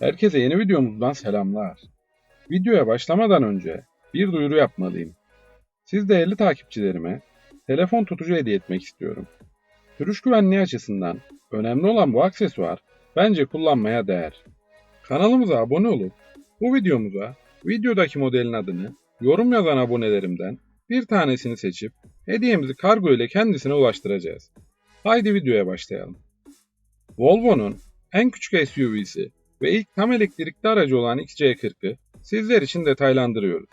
Herkese yeni videomuzdan selamlar. Videoya başlamadan önce bir duyuru yapmalıyım. Siz değerli takipçilerime telefon tutucu hediye etmek istiyorum. Sürüş güvenliği açısından önemli olan bu aksesuar bence kullanmaya değer. Kanalımıza abone olup bu videomuza videodaki modelin adını yorum yazan abonelerimden bir tanesini seçip hediyemizi kargo ile kendisine ulaştıracağız. Haydi videoya başlayalım. Volvo'nun en küçük SUV'si ve ilk tam elektrikli aracı olan XC40'ı sizler için detaylandırıyoruz.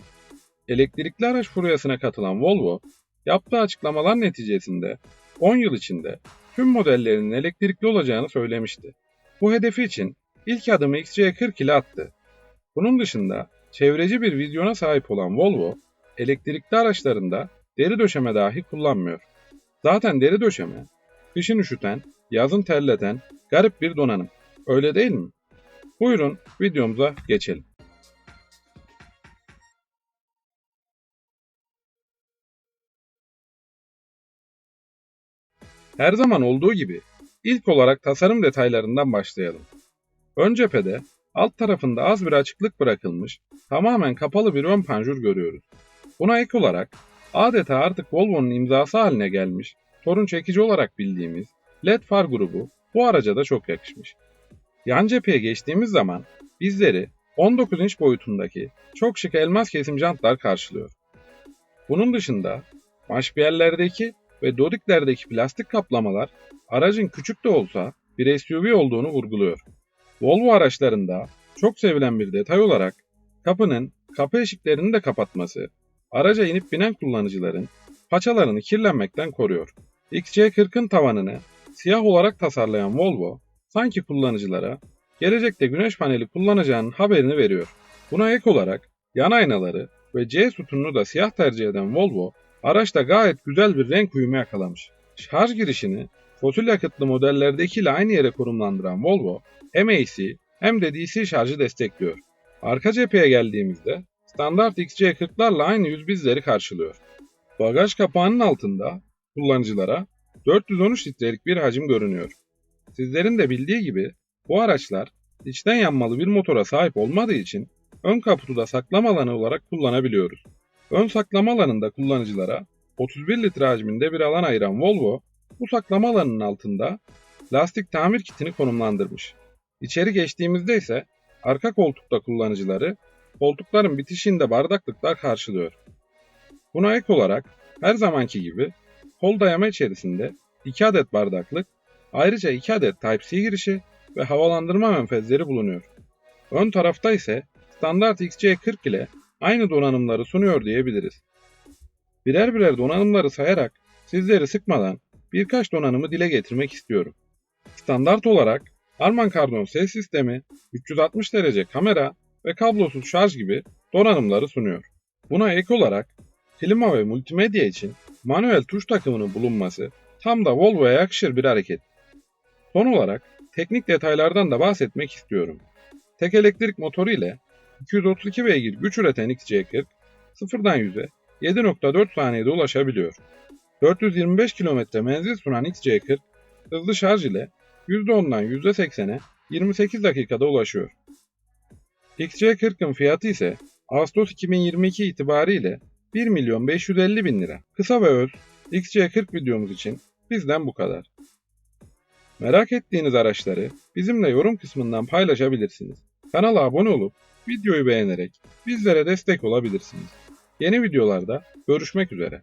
Elektrikli araç furyasına katılan Volvo, yaptığı açıklamalar neticesinde 10 yıl içinde tüm modellerinin elektrikli olacağını söylemişti. Bu hedefi için ilk adımı XC40 ile attı. Bunun dışında çevreci bir vizyona sahip olan Volvo, elektrikli araçlarında deri döşeme dahi kullanmıyor. Zaten deri döşeme, kışın üşüten, yazın terleten garip bir donanım. Öyle değil mi? Buyurun videomuza geçelim. Her zaman olduğu gibi ilk olarak tasarım detaylarından başlayalım. Ön cephede alt tarafında az bir açıklık bırakılmış, tamamen kapalı bir ön panjur görüyoruz. Buna ek olarak adeta artık Volvo'nun imzası haline gelmiş, torun çekici olarak bildiğimiz LED far grubu bu araca da çok yakışmış. Yan cepheye geçtiğimiz zaman bizleri 19 inç boyutundaki çok şık elmas kesim jantlar karşılıyor. Bunun dışında maşpiyerlerdeki ve dodiklerdeki plastik kaplamalar aracın küçük de olsa bir SUV olduğunu vurguluyor. Volvo araçlarında çok sevilen bir detay olarak kapının kapı eşiklerini de kapatması araca inip binen kullanıcıların paçalarını kirlenmekten koruyor. XC40'ın tavanını siyah olarak tasarlayan Volvo sanki kullanıcılara gelecekte güneş paneli kullanacağının haberini veriyor. Buna ek olarak yan aynaları ve C sütununu da siyah tercih eden Volvo araçta gayet güzel bir renk uyumu yakalamış. Şarj girişini fosil yakıtlı modellerdekiyle aynı yere konumlandıran Volvo hem AC hem de DC şarjı destekliyor. Arka cepheye geldiğimizde standart XC40'larla aynı yüz bizleri karşılıyor. Bagaj kapağının altında kullanıcılara 413 litrelik bir hacim görünüyor. Sizlerin de bildiği gibi bu araçlar içten yanmalı bir motora sahip olmadığı için ön kaputu da saklama alanı olarak kullanabiliyoruz. Ön saklama alanında kullanıcılara 31 litre hacminde bir alan ayıran Volvo, bu saklama alanının altında lastik tamir kitini konumlandırmış. İçeri geçtiğimizde ise arka koltukta kullanıcıları koltukların bitişiğinde bardaklıklar karşılıyor. Buna ek olarak her zamanki gibi kol dayama içerisinde 2 adet bardaklık, ayrıca 2 adet Type-C girişi ve havalandırma menfezleri bulunuyor. Ön tarafta ise standart XC40 ile aynı donanımları sunuyor diyebiliriz. Birer birer donanımları sayarak sizleri sıkmadan birkaç donanımı dile getirmek istiyorum. Standart olarak Harman Kardon ses sistemi, 360 derece kamera ve kablosuz şarj gibi donanımları sunuyor. Buna ek olarak klima ve multimedya için manuel tuş takımının bulunması tam da Volvo'ya yakışır bir hareket. Son olarak teknik detaylardan da bahsetmek istiyorum. Tek elektrik motoru ile 232 beygir güç üreten XC40 sıfırdan 100'e 7.4 saniyede ulaşabiliyor. 425 km menzil sunan XC40 hızlı şarj ile %10'dan %80'e 28 dakikada ulaşıyor. XC40'ın fiyatı ise Ağustos 2022 itibariyle 1 milyon 550 bin lira. Kısa ve öz XC40 videomuz için bizden bu kadar. Merak ettiğiniz araçları bizimle yorum kısmından paylaşabilirsiniz. Kanala abone olup videoyu beğenerek bizlere destek olabilirsiniz. Yeni videolarda görüşmek üzere.